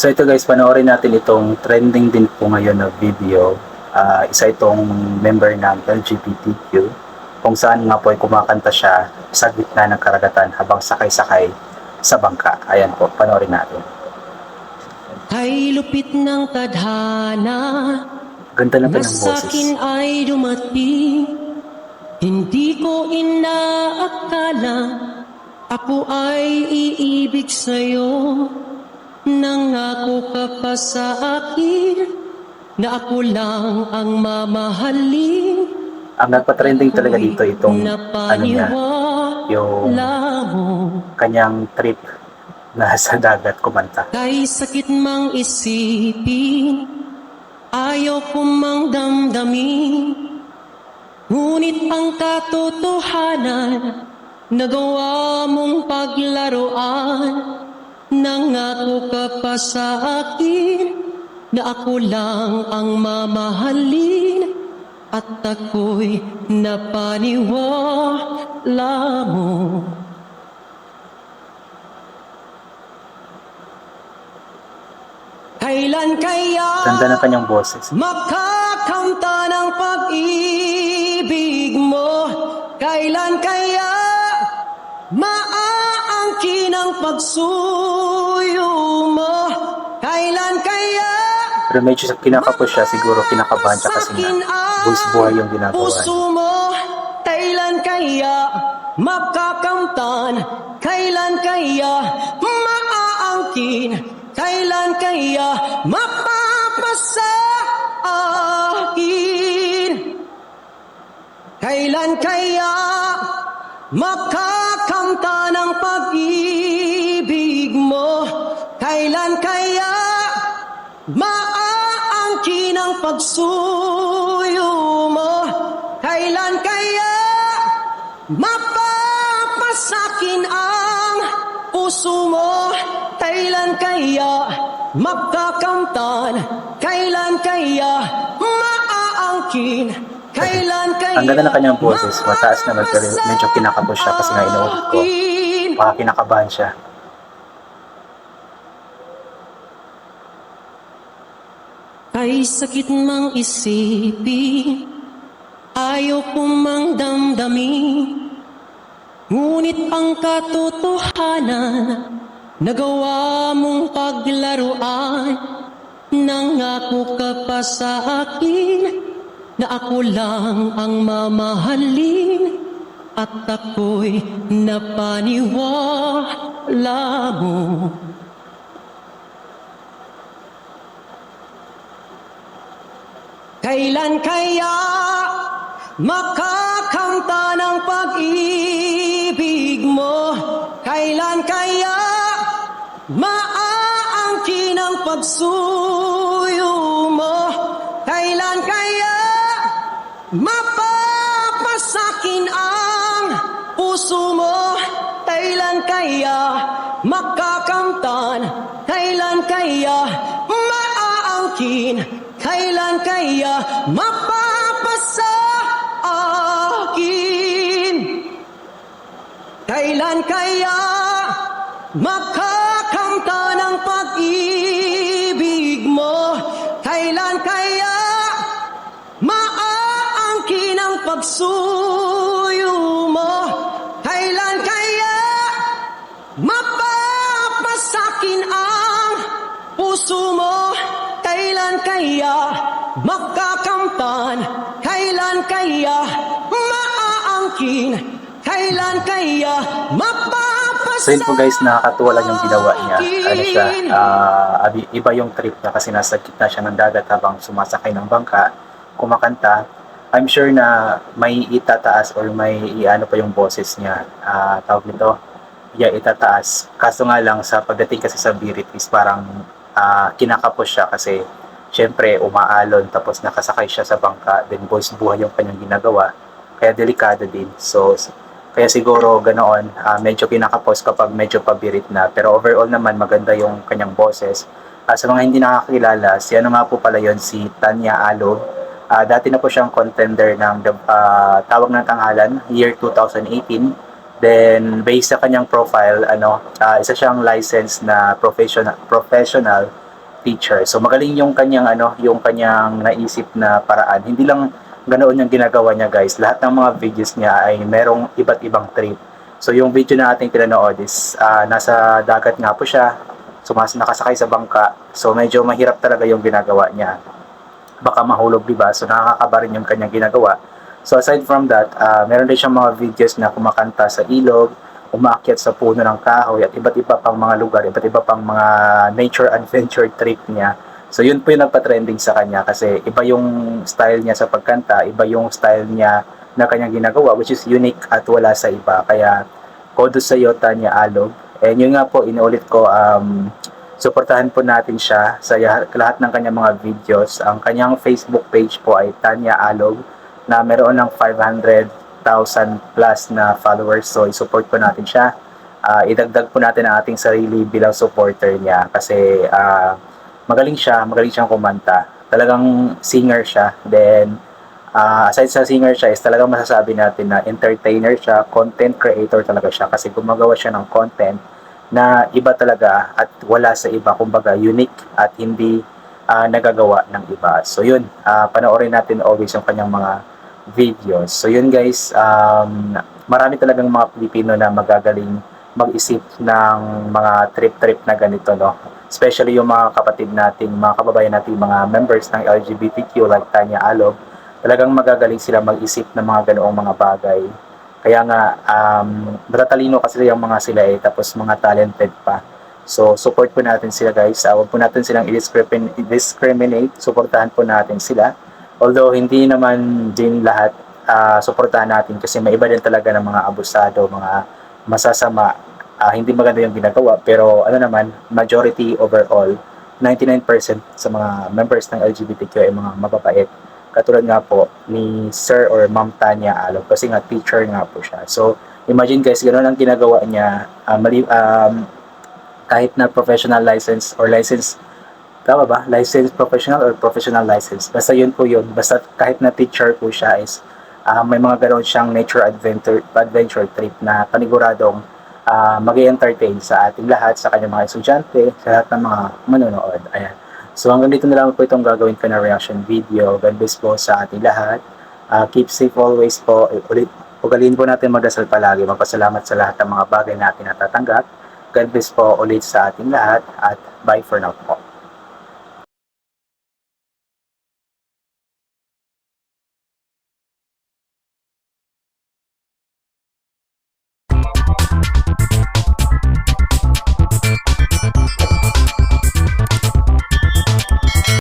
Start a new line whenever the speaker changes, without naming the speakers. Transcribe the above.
So ito guys, panoorin natin itong trending din po ngayon na video. Ah, isa itong member ng LGBTQ kung saan nga po ay kumakanta siya sa gitna ng karagatan habang sakay-sakay sa bangka. Ayan po, panoorin natin.
Kay lupit ng tadhana
Ganda na
na
ng
sa
boses.
akin ay dumating Hindi ko inaakala Ako ay iibig sa'yo Nangako ka pa sa akin Na ako lang ang mamahalin.
Ang nagpa-trending talaga dito itong ano niya, yung kanyang trip na sa dagat kumanta.
Kay sakit mang isipin Ayaw ko mang damdamin. Ngunit ang katotohanan Nagawa mong paglaruan Nangako ka pa sa akin Na ako lang ang mamahalin At ako'y napaniwala mo Kailan kaya
Ganda ng kanyang boses.
Makakamta ng pag-ibig mo Kailan kaya ang pagsuyo mo. Kailan kaya
Pero medyo sa kinakapos siya, siguro kinakabahan siya kasi nga voice buhay yung ginagawa.
Puso mo. Kailan kaya Makakamtan Kailan kaya Maaangkin? Kailan kaya Mapapasa akin? Kailan kaya makakamta ng pag-ibig maaangkin ang pagsuyo mo? Kailan kaya mapapasakin ang puso mo? Kailan kaya makakamtan? Kailan kaya maaangkin? Kailan kaya
Ang ganda ng kanyang boses, mataas naman pero medyo kinakapos siya kasi nga inuulit ko. Baka kinakabahan siya.
Ay sakit mang isipin. Ayaw ko mang damdamin Ngunit ang katotohanan Nagawa mong paglaruan. Nangako ka pa sa akin Na ako lang ang mamahalin. At ako'y napaniwala mo Kailan kaya makakamta ng pag-ibig mo? Kailan kaya maaangkin ang pagsuyo mo? Kailan kaya mapapasakin ang puso mo? Kailan kaya makakamtan? Kailan kaya maaangkin? Kailan kaya mapapasa akin? Kailan kaya makakamta ng pag-ibig mo? Kailan kaya maaangkin ang pagsuyo Kailan kaya makakamtan? Kailan kaya maaangkin? Kailan kaya mapapasa
So yun po guys, nakakatuwa lang yung ginawa niya. Ano siya, abi- iba yung trip niya kasi nasa gitna siya ng dagat habang sumasakay ng bangka, kumakanta. I'm sure na may itataas or may iano pa yung boses niya. Ah, tawag nito, yeah, itataas. Kaso nga lang sa pagdating kasi sa birit is parang ah, kinakapos siya kasi syempre umaalon tapos nakasakay siya sa bangka then voice buhay yung kanyang ginagawa. Kaya delikado din. So kaya siguro ganoon ah, medyo kinakapos kapag medyo pabirit na. Pero overall naman maganda yung kanyang boses. Ah, sa mga hindi nakakilala si ano nga po pala yon si Tanya Alo. Ah, dati na po siyang contender ng ah, tawag ng tanghalan year 2018 Then based sa kanyang profile, ano, ah, isa siyang licensed na professional professional teacher. So magaling yung kanyang ano, yung kanyang naisip na paraan. Hindi lang ganoon yung ginagawa niya guys. Lahat ng mga videos niya ay merong iba't ibang trip. So yung video na ating pinanood is ah, nasa dagat nga po siya. Sumas nakasakay sa bangka. So medyo mahirap talaga yung ginagawa niya. Baka mahulog, di ba? So nakakakaba rin yung kanyang ginagawa. So aside from that, ah, meron din siyang mga videos na kumakanta sa ilog, umaakyat sa puno ng kahoy at iba't iba pang mga lugar, iba't iba pang mga nature adventure trip niya. So yun po yung nagpa-trending sa kanya kasi iba yung style niya sa pagkanta, iba yung style niya na kanyang ginagawa which is unique at wala sa iba. Kaya kodo sa iyo Tanya Alog. And yun nga po, inuulit ko, um, suportahan po natin siya sa lahat ng kanyang mga videos. Ang kanyang Facebook page po ay Tanya Alog na meron ng 500,000 plus na followers. So, i-support po natin siya. Ah, idagdag po natin ang ating sarili bilang supporter niya kasi ah, magaling siya, magaling siyang kumanta. Talagang singer siya. Then, ah, aside sa singer siya, is talagang masasabi natin na entertainer siya, content creator talaga siya kasi gumagawa siya ng content na iba talaga at wala sa iba. Kumbaga, unique at hindi ah, nagagawa ng iba. So, yun. ah, panoorin natin always yung kanyang mga videos. So, yun guys. Um, marami talagang mga Pilipino na magagaling mag-isip ng mga trip-trip na ganito, no? Especially yung mga kapatid nating, mga kababayan nating mga members ng LGBTQ like Tanya Alog, talagang magagaling sila mag-isip ng mga ganoong mga bagay. Kaya nga, um, matatalino kasi yung mga sila eh, tapos mga talented pa. So, support po natin sila guys. Uh, huwag po natin silang i-discrimin- i-discriminate. Supportahan po natin sila. Although, hindi naman din lahat uh, supportahan natin kasi may iba din talaga ng mga abusado, mga masasama, ah, hindi maganda yung ginagawa. Pero ano naman, majority overall, 99% sa mga members ng LGBTQ ay mga mababait. Katulad nga po ni Sir or Ma'am Tanya Alog kasi nga teacher nga po siya. So, imagine guys, gano'n ang ginagawa niya. ah, mali, um, kahit na professional license or license tama ba? License professional or professional license. Basta yun po yun. Basta kahit na teacher po siya is ah, may mga ganoon siyang nature adventure, adventure trip na paniguradong uh, mag entertain sa ating lahat, sa kanyang mga estudyante, sa lahat ng mga manonood. Ayan. So hanggang dito na lang po itong gagawin ko na reaction video. God bless po sa ating lahat. Ah, keep safe always po. Ulit, ugaliin po natin magdasal palagi. Magpasalamat sa lahat ng mga bagay na ating natatanggap. God bless po ulit sa ating lahat at bye for now po.